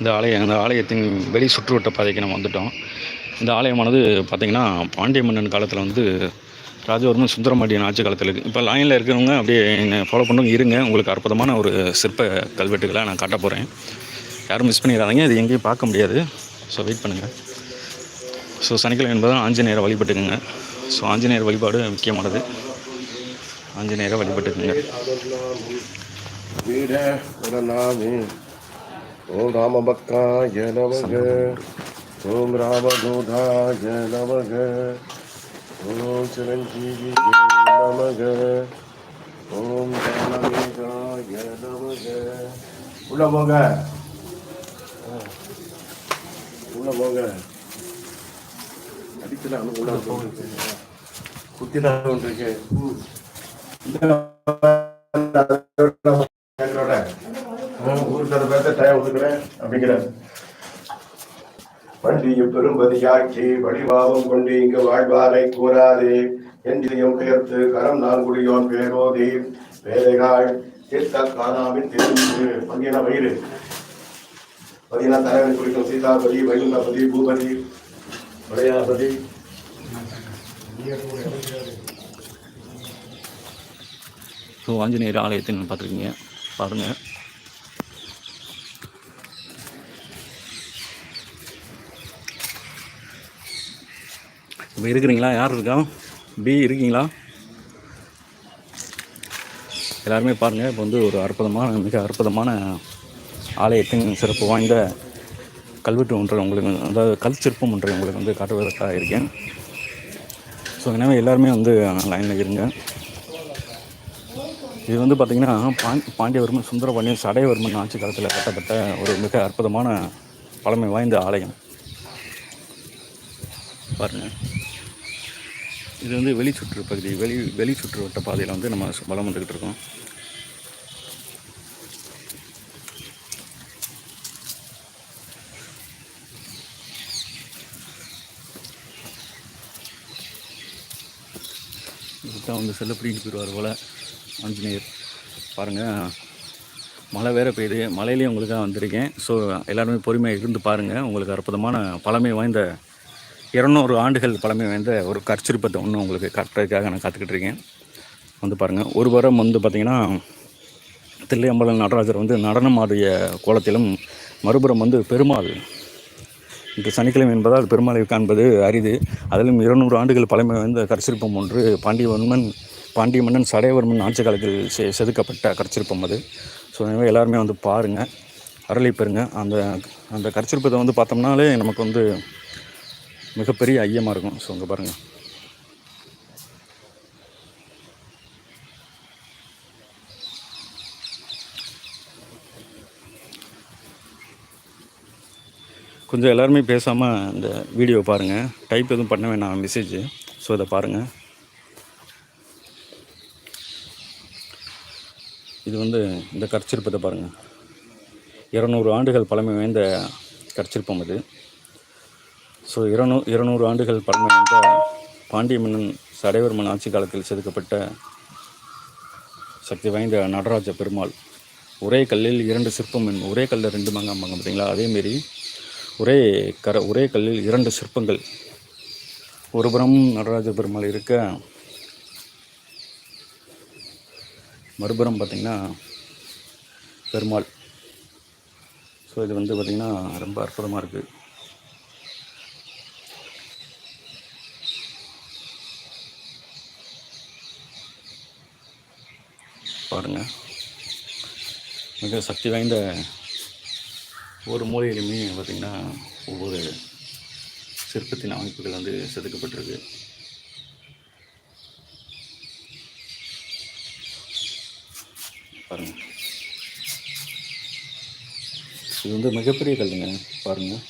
இந்த ஆலயம் இந்த ஆலயத்தின் வெளி சுற்றுவட்ட பாதைக்கு நம்ம வந்துட்டோம். இந்த ஆலயமானது பார்த்திங்கன்னா பாண்டிய மன்னன் காலத்தில் வந்து ராஜவர்மன் சுந்தரமாடியன் ஆட்சி காலத்தில் இருக்குது இப்போ லைனில் இருக்கிறவங்க அப்படியே என்னை ஃபாலோ பண்ணுறவங்க இருங்க. உங்களுக்கு அற்புதமான ஒரு சிற்ப கல்வெட்டுகளை நான் காட்ட போகிறேன் யாரும் மிஸ் பண்ணிடாதீங்க இது எங்கேயும் பார்க்க முடியாது. ஸோ வெயிட் பண்ணுங்கள் ஸோ சனிக்கிழமை என்பது ஆஞ்சநேயரை வழிபட்டுக்குங்க. ஸோ ஆஞ்சநேயர் வழிபாடு முக்கியமானது. ஆஞ்சநேயரை வழிபட்டுக்குங்க. வீர ஓம் ராமபக்தாய நமக. ஓம் ராமதூதாய நமக. ஓம் சிரஞ்சீவி நமக. ஓம் ஜனமேகாய நமக. உள்ள போங்க. ஆ. உள்ள போங்க. அடிக்கலாம் உள்ள போங்க குத்திதான் இருக்கு ம். பேச டைம் ஒதுக்குறேன் அப்படிங்கிறார். வண்டிய பெரும்பதியாக்கி வழிபாவம் கொண்டு இங்கு வாழ்வாரை கூறாதே. என்றையும் பெயர்த்து கரம் நான் குடியோன் பேரோதே. வேலைகாள் தீர்த்த காணாவின் தெரிந்து பதின வயிறு. பதினா தலைவன் குறிக்கும் சீதாபதி வைகுண்டபதி பூபதி விளையாபதி. ஸோ ஆஞ்சநேயர் ஆலயத்தின் பார்த்துருக்கீங்க. பாருங்கள் இப்போ இருக்கிறீங்களா? யார் இருக்கா? பி இருக்கீங்களா? எல்லாருமே பாருங்கள் இப்போ வந்து ஒரு அற்புதமான மிக அற்புதமான ஆலயத்தின் சிறப்பு வாய்ந்த கல்வெட்டு ஒன்றை உங்களுக்கு அதாவது கல் சிற்பம் ஒன்றை உங்களுக்கு வந்து காட்டுவதற்காக இருக்கேன். ஸோ எனவே எல்லாருமே வந்து லைனில் இருங்க. இது வந்து பார்த்திங்கன்னா பாண் பாண்டியவர்மன் சுந்தரபாண்டியன் சடையவர்மன் ஆட்சி காலத்தில் கட்டப்பட்ட ஒரு மிக அற்புதமான பழமை வாய்ந்த ஆலயம். பாருங்கள் இது வந்து வெளி சுற்று பகுதி வெளி வெளி சுற்று வட்ட பாதையில் வந்து நம்ம வளம் வந்துக்கிட்டு இருக்கோம். இதுதான் வந்து செல்லப்படின்னு பிடிக்கிட்டு போயிடுவார் போல். ஆஞ்சநேயர் பாருங்கள் மழை வேறு பெய்யுது மழையிலேயே உங்களுக்காக வந்திருக்கேன். ஸோ எல்லாருமே பொறுமையாக இருந்து பாருங்கள் உங்களுக்கு அற்புதமான பழமை வாய்ந்த இருநூறு ஆண்டுகள் பழமை வாய்ந்த ஒரு கற்சிற்பத்தை ஒன்று உங்களுக்கு காட்டுறதுக்காக நான் காத்துக்கிட்டு இருக்கேன். வந்து பாருங்கள் ஒரு வாரம் வந்து பார்த்திங்கன்னா தில்லையம்பலம் நடராஜர் வந்து நடனம் ஆடிய கோலத்திலும் மறுபுறம் வந்து பெருமாள். இன்று சனிக்கிழமை என்பதால் பெருமாளை காண்பது அரிது. அதிலும் இருநூறு ஆண்டுகள் பழமை வாய்ந்த கற்சிற்பம் ஒன்று பாண்டியவர்மன் பாண்டிய மன்னன் சடையவர்மன் ஆட்சி காலத்தில் செ செதுக்கப்பட்ட கற்சிற்பம் அது. ஸோ எனவே எல்லாருமே வந்து பாருங்கள் அருளை பெறுங்க. அந்த அந்த கற்சிற்பத்தை வந்து பார்த்தோம்னாலே நமக்கு வந்து மிகப்பெரிய ஐயமாக இருக்கும். ஸோ அங்கே பாருங்கள் கொஞ்சம் எல்லாருமே பேசாமல் இந்த வீடியோ பாருங்கள் டைப் எதுவும் பண்ண வேணாம் மெசேஜ் ஸோ இதை பாருங்கள் இது வந்து இந்த கற்சிற்பத்தை பாருங்கள் இருநூறு ஆண்டுகள் பழமை வாய்ந்த கற்சிற்பம் இது ஸோ இருநூ இருநூறு ஆண்டுகள் பழமை வாய்ந்த பாண்டிய மன்னன் சடைவர்மன் ஆட்சி காலத்தில் செதுக்கப்பட்ட சக்தி வாய்ந்த நடராஜ பெருமாள். ஒரே கல்லில் இரண்டு சிற்பம் ஒரே கல்லில் ரெண்டு மங்காம்பாங்க பார்த்தீங்களா? அதேமாரி ஒரே கர ஒரே கல்லில் இரண்டு சிற்பங்கள். ஒருபுறம் நடராஜ பெருமாள் இருக்க மறுபுறம் பார்த்திங்கன்னா பெருமாள். ஸோ இது வந்து பார்த்திங்கன்னா ரொம்ப அற்புதமாக இருக்குது பாருங்கள் மிக சக்தி வாய்ந்த ஒவ்வொரு மூலையிலுமே பார்த்திங்கன்னா ஒவ்வொரு சிற்பத்தின் அமைப்புகள் வந்து செதுக்கப்பட்டிருக்கு. பாருங்கள் இது வந்து மிகப்பெரிய கல்லுங்க. பாருங்கள்